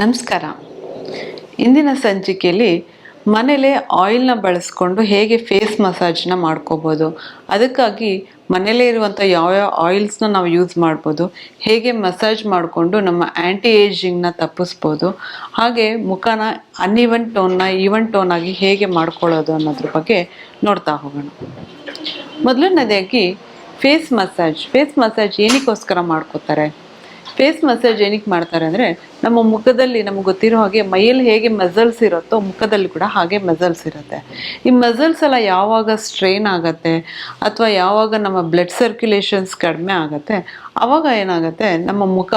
ನಮಸ್ಕಾರ. ಇಂದಿನ ಸಂಚಿಕೆಯಲ್ಲಿ ಮನೇಲೆ ಆಯಿಲ್ನ ಬಳಸ್ಕೊಂಡು ಹೇಗೆ ಫೇಸ್ ಮಸಾಜ್ನ ಮಾಡ್ಕೋಬೋದು, ಅದಕ್ಕಾಗಿ ಮನೇಲೇ ಇರುವಂಥ ಯಾವ್ಯಾವ ಆಯಿಲ್ಸ್ನ ನಾವು ಯೂಸ್ ಮಾಡ್ಬೋದು, ಹೇಗೆ ಮಸಾಜ್ ಮಾಡಿಕೊಂಡು ನಮ್ಮ ಆ್ಯಂಟಿ ಏಜಿಂಗ್ನ ತಪ್ಪಿಸ್ಬೋದು, ಹಾಗೆ ಮುಖನ ಅನ್ಇವನ್ ಟೋನ್ನ ಈವನ್ ಟೋನ್ ಆಗಿ ಹೇಗೆ ಮಾಡ್ಕೊಳ್ಳೋದು ಅನ್ನೋದ್ರ ಬಗ್ಗೆ ನೋಡ್ತಾ ಹೋಗೋಣ. ಮೊದಲನೇದಾಗಿ ಫೇಸ್ ಮಸಾಜ್ ಫೇಸ್ ಮಸಾಜ್ ಏನಕ್ಕೋಸ್ಕರ ಮಾಡ್ಕೋತಾರೆ? ಫೇಸ್ ಮಸಾಜ್ ಏನಕ್ಕೆ ಮಾಡ್ತಾರೆ ಅಂದರೆ ನಮ್ಮ ಮುಖದಲ್ಲಿ ನಮ್ಗೆ ಗೊತ್ತಿರೋ ಹಾಗೆ ಮೈಯಲ್ಲಿ ಹೇಗೆ ಮಸಲ್ಸ್ ಇರುತ್ತೋ ಮುಖದಲ್ಲಿ ಕೂಡ ಹಾಗೆ ಮಸಲ್ಸ್ ಇರುತ್ತೆ. ಈ ಮಸಲ್ಸ್ ಎಲ್ಲ ಯಾವಾಗ ಸ್ಟ್ರೈನ್ ಆಗುತ್ತೆ ಅಥವಾ ಯಾವಾಗ ನಮ್ಮ ಬ್ಲಡ್ ಸರ್ಕ್ಯುಲೇಷನ್ಸ್ ಕಡಿಮೆ ಆಗುತ್ತೆ ಆವಾಗ ಏನಾಗುತ್ತೆ, ನಮ್ಮ ಮುಖ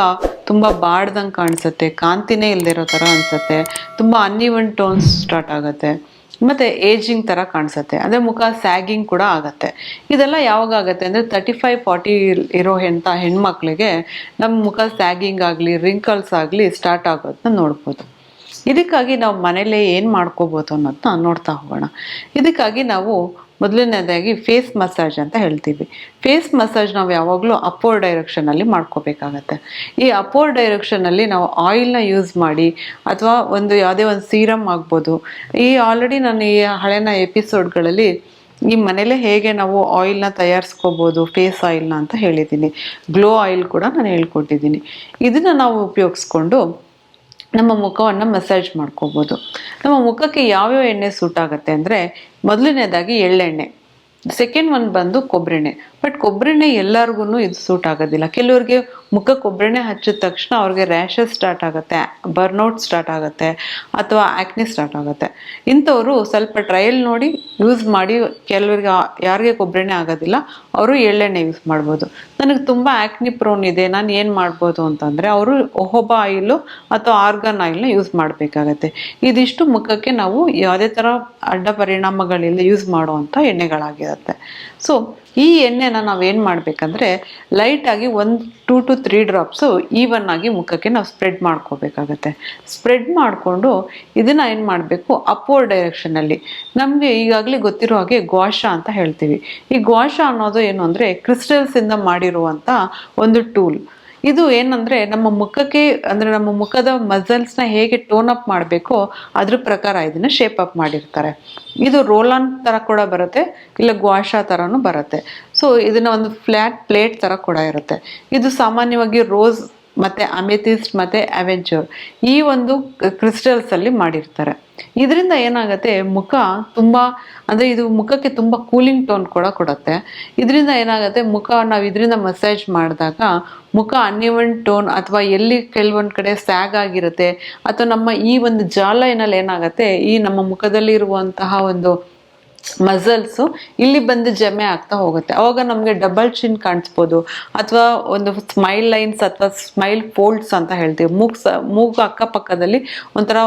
ತುಂಬ ಬಾಡ್ದಂಗೆ ಕಾಣಿಸುತ್ತೆ, ಕಾಂತಿನೇ ಇಲ್ದಿರೋ ಥರ ಅನಿಸುತ್ತೆ, ತುಂಬ ಅನ್ಇವನ್ ಟೋನ್ಸ್ ಸ್ಟಾರ್ಟ್ ಆಗುತ್ತೆ. ಮತ್ತು ಏಜಿಂಗ್ ಥರ ಕಾಣಿಸುತ್ತೆ. ಅಂದರೆ ಮುಖ ಸ್ಯಾಗಿಂಗ್ ಕೂಡ ಆಗುತ್ತೆ. ಇದೆಲ್ಲ ಯಾವಾಗ ಆಗುತ್ತೆ ಅಂದರೆ ತರ್ಟಿ ಫೈವ್ ಫಾರ್ಟಿ ಇರೋ ಹೆಂಥ ಹೆಣ್ಮಕ್ಳಿಗೆ ನಮ್ಮ ಮುಖ ಸ್ಯಾಗಿಂಗ್ ಆಗಲಿ ರಿಂಕಲ್ಸ್ ಆಗಲಿ ಸ್ಟಾರ್ಟ್ ಆಗೋದನ್ನ ನೋಡ್ಬೋದು. ಇದಕ್ಕಾಗಿ ನಾವು ಮನೇಲೇ ಏನು ಮಾಡ್ಕೋಬೋದು ಅನ್ನೋದನ್ನ ನೋಡ್ತಾ ಹೋಗೋಣ. ಇದಕ್ಕಾಗಿ ನಾವು ಮೊದಲನೇದಾಗಿ ಫೇಸ್ ಮಸಾಜ್ ಅಂತ ಹೇಳ್ತೀವಿ. ಫೇಸ್ ಮಸಾಜ್ ನಾವು ಯಾವಾಗಲೂ ಅಪೋರ್ ಡೈರೆಕ್ಷನಲ್ಲಿ ಮಾಡ್ಕೋಬೇಕಾಗತ್ತೆ. ಈ ಅಪೋರ್ ಡೈರೆಕ್ಷನಲ್ಲಿ ನಾವು ಆಯಿಲ್ನ ಯೂಸ್ ಮಾಡಿ ಅಥವಾ ಒಂದು ಯಾವುದೇ ಒಂದು ಸೀರಮ್ ಆಗ್ಬೋದು. ಈ ಆಲ್ರೆಡಿ ನಾನು ಈ ಹಳೆನ ಎಪಿಸೋಡ್ಗಳಲ್ಲಿ ಈ ಮನೇಲೆ ಹೇಗೆ ನಾವು ಆಯಿಲ್ನ ತಯಾರಿಸ್ಕೋಬೋದು ಫೇಸ್ ಆಯಿಲ್ನ ಅಂತ ಹೇಳಿದ್ದೀನಿ. ಗ್ಲೋ ಆಯಿಲ್ ಕೂಡ ನಾನು ಹೇಳ್ಕೊಟ್ಟಿದ್ದೀನಿ. ಇದನ್ನು ನಾವು ಉಪಯೋಗಿಸ್ಕೊಂಡು ನಮ್ಮ ಮುಖವನ್ನು ಮಸಾಜ್ ಮಾಡ್ಕೋಬೋದು. ನಮ್ಮ ಮುಖಕ್ಕೆ ಯಾವ್ಯಾವ ಎಣ್ಣೆ ಸೂಟ್ ಆಗುತ್ತೆ ಅಂದರೆ ಮೊದಲನೇದಾಗಿ ಎಳ್ಳೆಣ್ಣೆ ಸೆಕೆಂಡ್ ಒನ್ ಬಂದು ಕೊಬ್ಬರೆಣ್ಣೆ ಬಟ್ ಕೊಬ್ಬರೆಣ್ಣೆ ಎಲ್ಲರಿಗೂ ಇದು ಸೂಟ್ ಆಗೋದಿಲ್ಲ. ಕೆಲವ್ರಿಗೆ ಮುಖ ಕೊಬ್ಬರೆಣ್ಣೆ ಹಚ್ಚಿದ ತಕ್ಷಣ ಅವ್ರಿಗೆ ರ್ಯಾಷಸ್ ಸ್ಟಾರ್ಟ್ ಆಗುತ್ತೆ ಬರ್ನೌಟ್ ಸ್ಟಾರ್ಟ್ ಆಗುತ್ತೆ, ಅಥವಾ ಆ್ಯಕ್ನಿ ಸ್ಟಾರ್ಟ್ ಆಗುತ್ತೆ. ಇಂಥವರು ಸ್ವಲ್ಪ ಟ್ರಯಲ್ ನೋಡಿ ಯೂಸ್ ಮಾಡಿ ಕೆಲವ್ರಿಗೆ ಯಾರಿಗೆ ಕೊಬ್ಬರೆಣ್ಣೆ ಆಗೋದಿಲ್ಲ, ಅವರು ಎಳ್ಳೆಣ್ಣೆ ಯೂಸ್ ಮಾಡ್ಬೋದು. ನನಗೆ ತುಂಬ ಆ್ಯಕ್ನಿ ಪ್ರೋನ್ ಇದೆ, ನಾನು ಏನು ಮಾಡ್ಬೋದು ಅಂತಂದರೆ ಅವರು ಒಹೊಬ ಆಯಿಲು ಅಥವಾ ಆರ್ಗನ್ ಆಯಿಲ್ನ ಯೂಸ್ ಮಾಡಬೇಕಾಗತ್ತೆ. ಇದಿಷ್ಟು ಮುಖಕ್ಕೆ ನಾವು ಯಾವುದೇ ಥರ ಅಡ್ಡ ಪರಿಣಾಮಗಳಿಲ್ಲ ಯೂಸ್ ಮಾಡುವಂಥ ಎಣ್ಣೆಗಳಾಗಿರುತ್ತೆ. ಸೊ ಈ ಎಣ್ಣೆನ ನಾವೇನು ಮಾಡಬೇಕಂದ್ರೆ ಲೈಟಾಗಿ ಒಂದು two to three drops even ಆಗಿ ಮುಖಕ್ಕೆ ನಾವು ಸ್ಪ್ರೆಡ್ ಮಾಡ್ಕೋಬೇಕಾಗತ್ತೆ. ಸ್ಪ್ರೆಡ್ ಮಾಡಿಕೊಂಡು ಇದನ್ನು ಏನು ಮಾಡಬೇಕು? ಅಪ್ವರ್ಡ್ ಡೈರೆಕ್ಷನಲ್ಲಿ ನಮಗೆ ಈಗಾಗಲೇ ಗೊತ್ತಿರೋ ಹಾಗೆ ಗ್ವಾಶ ಅಂತ ಹೇಳ್ತೀವಿ. ಈ ಗ್ವಾಶ ಅನ್ನೋದು ಏನು ಅಂದರೆ ಕ್ರಿಸ್ಟಲ್ಸಿಂದ ಮಾಡಿರುವಂಥ ಒಂದು ಟೂಲ್ ಇದು ಏನಂದ್ರೆ ನಮ್ಮ ಮುಖಕ್ಕೆ, ಅಂದ್ರೆ ನಮ್ಮ ಮುಖದ ಮಸಲ್ಸ್ನ ಹೇಗೆ ಟೋನ್ ಅಪ್ ಮಾಡಬೇಕೋ ಅದ್ರ ಪ್ರಕಾರ ಇದನ್ನ ಶೇಪ್ ಅಪ್ ಮಾಡಿರ್ತಾರೆ. ಇದು ರೋಲಾನ್ ಥರ ಕೂಡ ಬರುತ್ತೆ, ಇಲ್ಲ ಗ್ವಾಶಾ ಥರನೂ ಬರುತ್ತೆ. ಸೊ ಇದನ್ನ ಒಂದು ಫ್ಲ್ಯಾಟ್ ಪ್ಲೇಟ್ ಥರ ಕೂಡ ಇರುತ್ತೆ. ಇದು ಸಾಮಾನ್ಯವಾಗಿ ರೋಸ್ ಮತ್ತೆ ಅಮೆಥಿಸ್ಟ್ ಮತ್ತೆ ಅವೆಂಚರ್ ಈ ಒಂದು ಕ್ರಿಸ್ಟಲ್ಸ್ ಅಲ್ಲಿ ಮಾಡಿರ್ತಾರೆ. ಇದರಿಂದ ಏನಾಗುತ್ತೆ, ಮುಖ ತುಂಬಾ, ಅಂದ್ರೆ ಇದು ಮುಖಕ್ಕೆ ತುಂಬಾ ಕೂಲಿಂಗ್ ಟೋನ್ ಕೂಡ ಕೊಡುತ್ತೆ. ಇದರಿಂದ ಏನಾಗುತ್ತೆ, ಮುಖ ನಾವು ಇದರಿಂದ ಮಸಾಜ್ ಮಾಡಿದಾಗ ಮುಖ ಅನ್ಯವನ್ ಟೋನ್ ಅಥವಾ ಎಲ್ಲಿ ಕೆಲವೊಂದು ಕಡೆ ಸ್ಯಾಗ್ ಆಗಿರುತ್ತೆ ಅಥವಾ ನಮ್ಮ ಈ ಒಂದು ಜಾಲೈನಲ್ಲಿ ಏನಾಗುತ್ತೆ, ಈ ನಮ್ಮ ಮುಖದಲ್ಲಿ ಇರುವಂತಹ ಒಂದು ಮಸಲ್ಸು ಇಲ್ಲಿ ಬಂದು ಜಮೆ ಆಗ್ತಾ ಹೋಗುತ್ತೆ. ಅವಾಗ ನಮಗೆ ಡಬಲ್ ಚಿನ್ ಕಾಣಿಸ್ಬೋದು. ಅಥವಾ ಒಂದು ಸ್ಮೈಲ್ ಲೈನ್ಸ್ ಅಥವಾ ಸ್ಮೈಲ್ ಫೋಲ್ಡ್ಸ್ ಅಂತ ಹೇಳ್ತೀವಿ. ಮೂಗ್ ಸ, ಮೂಗು ಅಕ್ಕಪಕ್ಕದಲ್ಲಿ ಒಂಥರ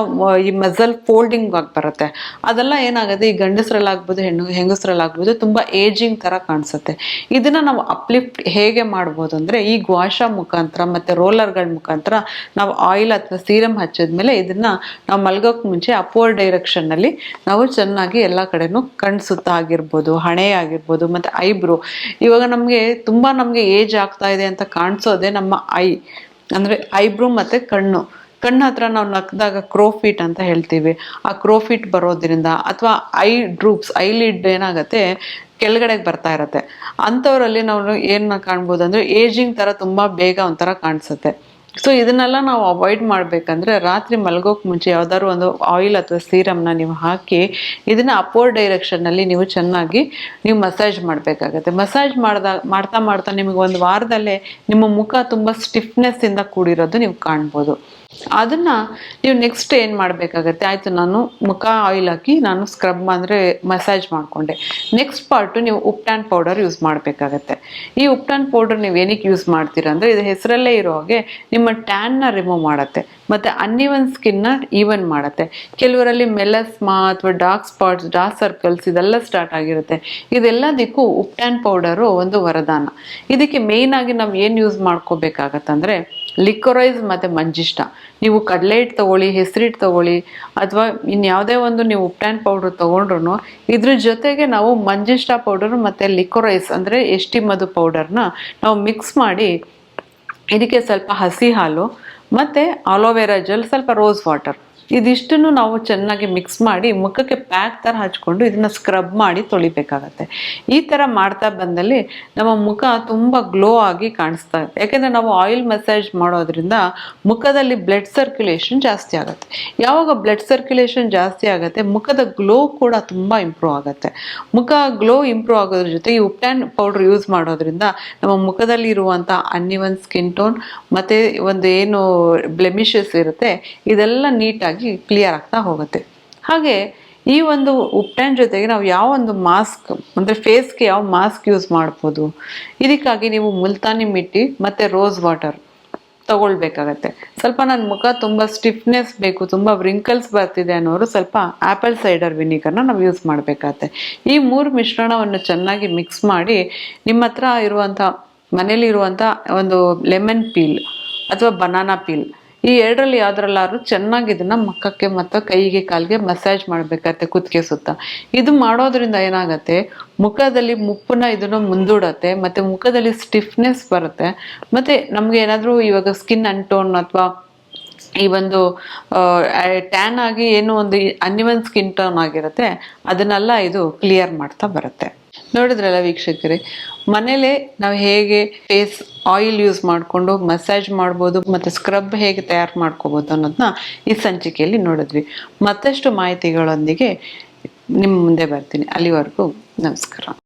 ಈ ಮಸಲ್ ಫೋಲ್ಡಿಂಗ್ ಆಗಿ ಬರುತ್ತೆ. ಅದೆಲ್ಲ ಏನಾಗುತ್ತೆ? ಈ ಗಂಡಸರಲ್ಲಾಗ್ಬೋದು, ಹೆಣ್ಣು, ಹೆಂಗಸರಲ್ಲಾಗ್ಬೋದು ತುಂಬ ಏಜಿಂಗ್ ಥರ ಕಾಣಿಸುತ್ತೆ. ಇದನ್ನ ನಾವು ಅಪ್ಲಿಫ್ಟ್ ಹೇಗೆ ಮಾಡ್ಬೋದು ಅಂದರೆ, ಈ ಗ್ವಾಷ ಮುಖಾಂತರ ಮತ್ತು ರೋಲರ್ಗಳ ಮುಖಾಂತರ ನಾವು ಆಯಿಲ್ ಅಥವಾ ಸೀರಮ್ ಹಚ್ಚಿದ್ಮೇಲೆ ಇದನ್ನ ನಾವು ಮಲ್ಗೋಕ್ ಮುಂಚೆ ಅಪೋರ್ ಡೈರೆಕ್ಷನ್ನಲ್ಲಿ ನಾವು ಚೆನ್ನಾಗಿ ಎಲ್ಲ ಕಡೆನೂ ಕಣ್ ಸುತ್ತ ಆಗಿರ್ಬೋದು, ಹಣೆ ಆಗಿರ್ಬೋದು, ಮತ್ತು ಐಬ್ರೋ, ಇವಾಗ ನಮಗೆ ತುಂಬ ನಮಗೆ ಏಜ್ ಆಗ್ತಾ ಇದೆ ಅಂತ ಕಾಣಿಸೋದೇ ನಮ್ಮ ಐ, ಅಂದರೆ ಐಬ್ರೋ ಮತ್ತು ಕಣ್ಣು. ಕಣ್ಣು ಹತ್ರ ನಾವು ನಕ್ದಾಗ ಕ್ರೋಫಿಟ್ ಅಂತ ಹೇಳ್ತೀವಿ. ಆ ಕ್ರೋಫಿಟ್ ಬರೋದ್ರಿಂದ ಅಥವಾ ಐ ಡ್ರೂಪ್ಸ್, ಐ ಲಿಡ್ ಏನಾಗುತ್ತೆ, ಕೆಳಗಡೆಗೆ ಬರ್ತಾ ಇರತ್ತೆ. ಅಂಥವರಲ್ಲಿ ನಾವು ಏನು ಕಾಣ್ಬೋದು ಅಂದರೆ ಏಜಿಂಗ್ ಥರ ತುಂಬ ಬೇಗ ಒಂಥರ ಕಾಣಿಸುತ್ತೆ. ಸೊ ಇದನ್ನೆಲ್ಲ ನಾವು ಅವಾಯ್ಡ್ ಮಾಡಬೇಕಂದ್ರೆ ರಾತ್ರಿ ಮಲಗೋಕೆ ಮುಂಚೆ ಯಾವ್ದಾದ್ರು ಒಂದು ಆಯಿಲ್ ಅಥವಾ ಸೀರಮ್ನ ನೀವು ಹಾಕಿ ಇದನ್ನ ಅಪೋರ್ ಡೈರೆಕ್ಷನ್ನಲ್ಲಿ ನೀವು ಚೆನ್ನಾಗಿ ನೀವು ಮಸಾಜ್ ಮಾಡಬೇಕಾಗತ್ತೆ. ಮಸಾಜ್ ಮಾಡ್ದಾಗ ಮಾಡ್ತಾ ಮಾಡ್ತಾ ನಿಮಗೆ ಒಂದು ವಾರದಲ್ಲೇ ನಿಮ್ಮ ಮುಖ ತುಂಬ ಸ್ಟಿಫ್ನೆಸ್ ಇಂದ ಕೂಡಿರೋದು ನೀವು ಕಾಣ್ಬೋದು. ಅದನ್ನ ನೀವು ನೆಕ್ಸ್ಟ್ ಏನು ಮಾಡಬೇಕಾಗತ್ತೆ? ಆಯಿತು, ನಾನು ಮುಖ ಆಯಿಲ್ ಹಾಕಿ ನಾನು ಸ್ಕ್ರಬ್ ಅಂದರೆ ಮಸಾಜ್ ಮಾಡಿಕೊಂಡೆ. ನೆಕ್ಸ್ಟ್ ಪಾರ್ಟು ನೀವು ಉಪ್ಟಾನ್ ಪೌಡರ್ ಯೂಸ್ ಮಾಡಬೇಕಾಗತ್ತೆ. ಈ ಉಪ್ಟಾನ್ ಪೌಡರ್ ನೀವು ಏನಕ್ಕೆ ಯೂಸ್ ಮಾಡ್ತೀರಾ ಅಂದರೆ, ಇದು ಹೆಸರಲ್ಲೇ ಇರೋ ಹಾಗೆ ನಿಮ್ಮ ಟ್ಯಾನ್ನ ರಿಮೂವ್ ಮಾಡುತ್ತೆ. ಮತ್ತು ಅನ್ಇವನ್ ಸ್ಕಿನ್ನ ಈವನ್ ಮಾಡುತ್ತೆ. ಕೆಲವರಲ್ಲಿ ಮೆಲಸ್ಮಾ ಅಥವಾ ಡಾರ್ಕ್ ಸ್ಪಾಟ್ಸ್ ಡಾರ್ಕ್ ಸರ್ಕಲ್ಸ್ ಇದೆಲ್ಲ ಸ್ಟಾರ್ಟ್ ಆಗಿರುತ್ತೆ. ಇದೆಲ್ಲದಕ್ಕೂ ಉಪ್ಟ್ಯಾನ್ ಪೌಡರು ಒಂದು ವರದಾನ. ಇದಕ್ಕೆ ಮೇಯ್ನ್ ಆಗಿ ನಾವು ಏನು ಯೂಸ್ ಮಾಡ್ಕೋಬೇಕಾಗತ್ತಂದ್ರೆ ಲಿಕ್ವರೈಸ್ ಮತ್ತು ಮಂಜಿಷ್ಟ. ನೀವು ಕಡಲೆ ಹಿಟ್ಟು ತಗೊಳ್ಳಿ, ಹೆಸರಿಟ್ಟು ತಗೊಳ್ಳಿ, ಅಥವಾ ಇನ್ಯಾವುದೇ ಒಂದು ನೀವು ಉಪ್ಟ್ಯಾನ್ ಪೌಡ್ರ್ ತೊಗೊಂಡ್ರು ಇದ್ರ ಜೊತೆಗೆ ನಾವು ಮಂಜಿಷ್ಟ ಪೌಡರ್ ಮತ್ತು ಲಿಕ್ವರೈಸ್ ಅಂದರೆ ಎಷ್ಟಿ ಮಧು ಪೌಡರ್ನ ನಾವು ಮಿಕ್ಸ್ ಮಾಡಿ, ಇದಕ್ಕೆ ಸ್ವಲ್ಪ ಹಸಿ ಹಾಲು ಮತ್ತು ಅಲೋವೆರಾ ಜೆಲ್ ಸ್ವಲ್ಪ ರೋಸ್ ವಾಟರ್ ಇದಿಷ್ಟನ್ನು ನಾವು ಚೆನ್ನಾಗಿ ಮಿಕ್ಸ್ ಮಾಡಿ ಮುಖಕ್ಕೆ ಪ್ಯಾಕ್ ಥರ ಹಚ್ಕೊಂಡು ಇದನ್ನು ಸ್ಕ್ರಬ್ ಮಾಡಿ ತೊಳಿಬೇಕಾಗತ್ತೆ. ಈ ಥರ ಮಾಡ್ತಾ ಬಂದಲ್ಲಿ ನಮ್ಮ ಮುಖ ತುಂಬ ಗ್ಲೋ ಆಗಿ ಕಾಣಿಸ್ತಾ ಇದೆ ಯಾಕೆಂದರೆ ನಾವು ಆಯಿಲ್ ಮಸಾಜ್ ಮಾಡೋದ್ರಿಂದ ಮುಖದಲ್ಲಿ ಬ್ಲಡ್ ಸರ್ಕ್ಯುಲೇಷನ್ ಜಾಸ್ತಿ ಆಗುತ್ತೆ. ಯಾವಾಗ ಬ್ಲಡ್ ಸರ್ಕ್ಯುಲೇಷನ್ ಜಾಸ್ತಿ ಆಗುತ್ತೆ, ಮುಖದ ಗ್ಲೋ ಕೂಡ ತುಂಬ ಇಂಪ್ರೂವ್ ಆಗುತ್ತೆ. ಮುಖ ಗ್ಲೋ ಇಂಪ್ರೂವ್ ಆಗೋದ್ರ ಜೊತೆ ಈ ಉಪ್ಟ್ಯಾನ್ ಪೌಡ್ರ್ ಯೂಸ್ ಮಾಡೋದ್ರಿಂದ ನಮ್ಮ ಮುಖದಲ್ಲಿ ಇರುವಂಥ ಅನ್ಯವನ್ ಸ್ಕಿನ್ ಟೋನ್ ಮತ್ತು ಒಂದು ಏನು ಬ್ಲೆಮಿಷಸ್ ಇರುತ್ತೆ, ಇದೆಲ್ಲ ನೀಟಾಗಿ ಕ್ಲಿಯರ್ ಆಗ್ತಾ ಹೋಗುತ್ತೆ. ಹಾಗೆ ಈ ಒಂದು ಉಪ್ಟ್ಯಾನ್ ಜೊತೆಗೆ ನಾವು ಯಾವ ಒಂದು ಮಾಸ್ಕ್ ಅಂದರೆ ಫೇಸ್ಗೆ ಯಾವ ಮಾಸ್ಕ್ ಯೂಸ್ ಮಾಡ್ಬೋದು? ಇದಕ್ಕಾಗಿ ನೀವು ಮುಲ್ತಾನಿ ಮಿಟ್ಟಿ ಮತ್ತು ರೋಸ್ ವಾಟರ್ ತಗೊಳ್ಬೇಕಾಗತ್ತೆ. ಸ್ವಲ್ಪ ನನ್ನ ಮುಖ ತುಂಬ ಸ್ಟಿಫ್ನೆಸ್ ಬೇಕು, ತುಂಬ ವ್ರಿಂಕಲ್ಸ್ ಬರ್ತಿದೆ ಅನ್ನೋರು ಸ್ವಲ್ಪ ಆ್ಯಪಲ್ ಸೈಡರ್ ವಿನಿಗರ್ನ ನಾವು ಯೂಸ್ ಮಾಡಬೇಕಾಗತ್ತೆ. ಈ ಮೂರು ಮಿಶ್ರಣವನ್ನು ಚೆನ್ನಾಗಿ ಮಿಕ್ಸ್ ಮಾಡಿ ನಿಮ್ಮ ಹತ್ರ ಇರುವಂಥ ಮನೇಲಿರುವಂಥ ಒಂದು ಲೆಮನ್ ಪೀಲ್ ಅಥವಾ ಬನಾನಾ ಪೀಲ್ ಈ ಎರಡರಲ್ಲಿ ಯಾವ್ದ್ರಲ್ಲಾದ್ರೂ ಚೆನ್ನಾಗಿ ಇದನ್ನ ಮಕ್ಕಕ್ಕೆ ಮತ್ತು ಕೈಗೆ ಕಾಲಿಗೆ ಮಸಾಜ್ ಮಾಡಬೇಕಾಗತ್ತೆ ಕುತ್ತಿಗೆ ಸುತ್ತ. ಇದು ಮಾಡೋದ್ರಿಂದ ಏನಾಗತ್ತೆ, ಮುಖದಲ್ಲಿ ಮುಪ್ಪನ್ನ ಇದನ್ನು ಮುಂದೂಡತ್ತೆ, ಮತ್ತೆ ಮುಖದಲ್ಲಿ ಸ್ಟಿಫ್ನೆಸ್ ಬರುತ್ತೆ. ಮತ್ತೆ ನಮಗೆ ಏನಾದರೂ ಇವಾಗ ಸ್ಕಿನ್ ಅಂಟೋನ್ ಅಥವಾ ಈ ಒಂದು ಟ್ಯಾನ್ ಆಗಿ ಏನು ಒಂದು ಅನ್ಯವನ್ ಸ್ಕಿನ್ ಟೋನ್ ಆಗಿರುತ್ತೆ, ಅದನ್ನೆಲ್ಲ ಇದು ಕ್ಲಿಯರ್ ಮಾಡ್ತಾ ಬರುತ್ತೆ. ನೋಡಿದ್ರಲ್ಲ ವೀಕ್ಷಕರೇ? ಮನೇಲೆ ನಾವು ಹೇಗೆ ಫೇಸ್ ಆಯಿಲ್ ಯೂಸ್ ಮಾಡಿಕೊಂಡು ಮಸಾಜ್ ಮಾಡ್ಬೋದು ಮತ್ತು ಸ್ಕ್ರಬ್ ಹೇಗೆ ತಯಾರು ಮಾಡ್ಕೋಬೋದು ಅನ್ನೋದನ್ನ ಈ ಸಂಚಿಕೆಯಲ್ಲಿ ನೋಡಿದ್ವಿ. ಮತ್ತಷ್ಟು ಮಾಹಿತಿಗಳೊಂದಿಗೆ ನಿಮ್ಮ ಮುಂದೆ ಬರ್ತೀನಿ. ಅಲ್ಲಿವರೆಗೂ ನಮಸ್ಕಾರ.